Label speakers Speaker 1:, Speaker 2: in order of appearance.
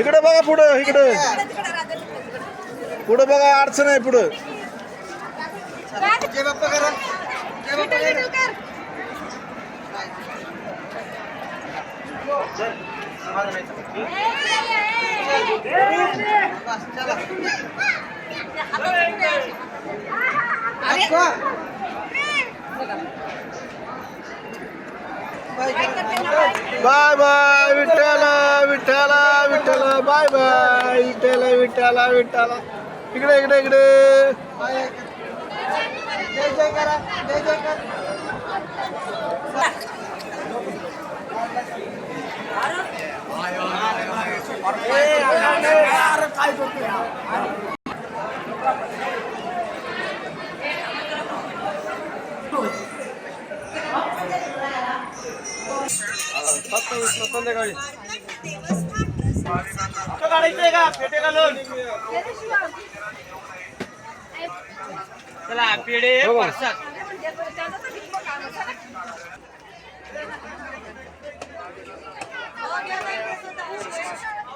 Speaker 1: इकडे बघा पुढं इकडे. पुढं बघा अडचण आहे पुढं.
Speaker 2: बाय
Speaker 1: बाय विठ्ठला विठ्ठला. विठ्ठला बाय बाय. विठ्ठला विठ्ठला विठ्ठला. इकडे इकडे इकडे.
Speaker 2: जय जय करा जय जय करा.
Speaker 1: संध्याकाळी.
Speaker 3: चला पेढे प्रसाद Thank you.